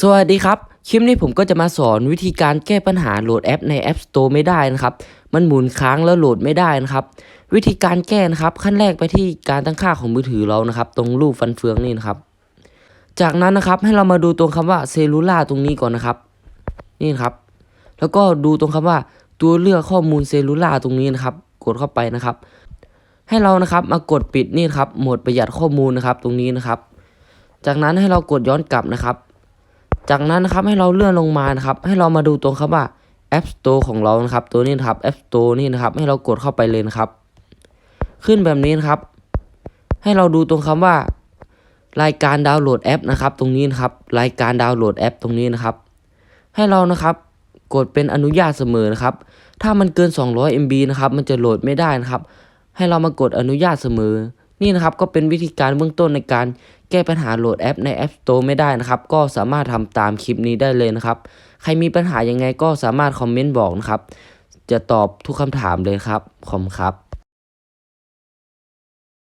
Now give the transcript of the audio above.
สวัสดีครับ คลิปนี้ผมก็จะมาสอนวิธีการแก้ปัญหาโหลดแอปใน App Store ไม่ได้นะครับ มันหมุนค้างแล้วโหลดไม่ได้นะครับ วิธีการแก้นะครับ ขั้นแรกไปที่การตั้งค่าของมือถือเรานะครับ ตรงรูปฟันเฟืองนี่นะครับ จากนั้นนะครับให้เรามาดูตรงคำว่าเซลูล่าตรงนี้ก่อนนะครับ นี่นะครับ แล้วก็ดูตรงคำว่าตัวเลือกข้อมูลเซลูล่าตรงนี้นะครับ กดเข้าไปนะครับ ให้เรานะครับมากดปิดนี่นครับโหมดประหยัดข้อมูลนะครับ ตรงนี้นะครับ จากนั้นให้เรากดย้อนกลับนะครับ จากนั้นนะครับให้เราเลื่อนลงมานะครับ ให้เรามาดูตรงคำว่า App Store ของเรานะครับ ตัวนี้นะครับ App Store นี่นะครับ ให้เรากดเข้าไปเลยนะครับ ขึ้นแบบนี้นะครับ ให้เราดูตรงคำว่า รายการดาวน์โหลดแอปนะครับ ตรงนี้นะครับ รายการดาวน์โหลดแอปตรงนี้นะครับ ให้เรานะครับ กดเป็นอนุญาตเสมอนะครับ ถ้ามันเกิน 200 MB นะครับ มันจะโหลดไม่ได้นะครับ ให้เรามากดอนุญาตเสมอ นี่นะครับ ก็เป็นวิธีการเบื้องต้นในการ แก้ปัญหาโหลดแอปใน App Store ไม่ได้นะครับ ก็สามารถทำตามคลิปนี้ได้เลยนะครับ ใครมีปัญหายังไงก็สามารถคอมเมนต์บอกนะครับ จะตอบทุกคำถามเลยครับ ขอบคุณครับ